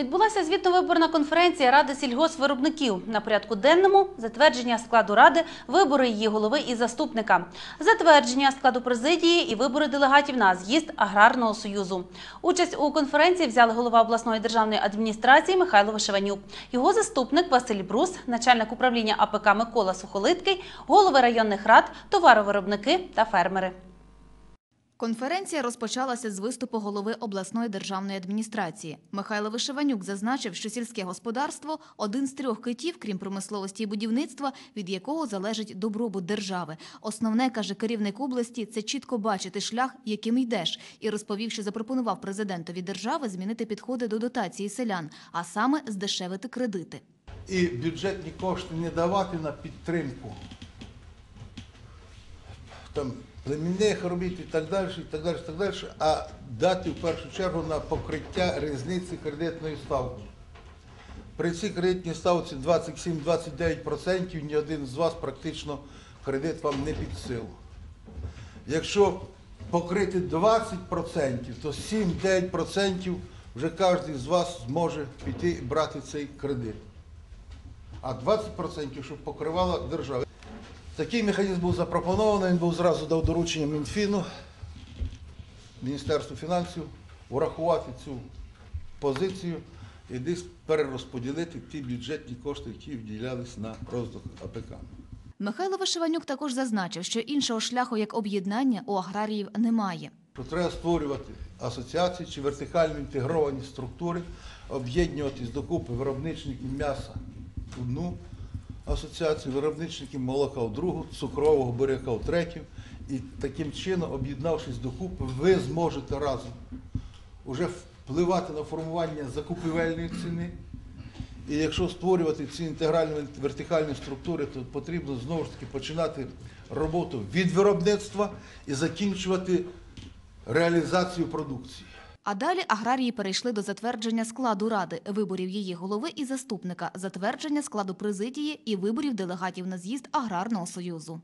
Відбулася звітно-виборна конференція Ради сільгоспвиробників. На порядку денному затвердження складу ради, вибори її голови і заступника, затвердження складу президії і вибори делегатів на з'їзд аграрного союзу. Участь у конференції взяли голова обласної державної адміністрації Михайло Вишиванюк, його заступник Василь Брус, начальник управління АПК Микола Сухолиткий, голови районних рад, товаровиробники та фермери. Конференція розпочалася з виступу голови обласної державної адміністрації. Михайло Вишиванюк зазначив, що сільське господарство один з трьох китів, крім промисловості і будівництва, від якого залежить добробут держави. Основне каже керівник області це чітко бачити шлях, яким йдеш, і розповів, що запропонував президентові держави змінити підходи до дотації селян, а саме здешевити кредити. і бюджетні кошти не давати на підтримку там, племінних робіт і так далі, і так далі, і так далі, а дати в першу чергу на покриття різниці кредитної ставки. При цій кредитній ставці 27-29% ні один з вас практично кредит вам не під силу. Якщо покрити 20%, то 7-9% вже кожен з вас зможе піти і брати цей кредит. А 20% щоб покривала держава. Такий механізм був запропонований, він був зразу дав доручення Мінфіну, Міністерству фінансів врахувати цю позицію і десь перерозподілити ті бюджетні кошти, які виділялись на розвиток АПК. Михайло Вишиванюк також зазначив, що іншого шляху як об'єднання у аграріїв немає. Що треба створювати асоціації чи вертикально інтегровані структури, об'єднуватись докупи виробничників м'яса одну асоціацію, виробничників молока другу, цукрового буряка третю. І таким чином, об'єднавшись докупи, ви зможете разом уже впливати на формування закупівельної ціни. І якщо створювати ці інтегральні вертикальні структури, то потрібно знову ж таки починати роботу від виробництва і закінчувати реалізацію продукції. А далі аграрії перейшли до затвердження складу ради, виборів її голови і заступника, затвердження складу президії і виборів делегатів на з'їзд аграрного союзу.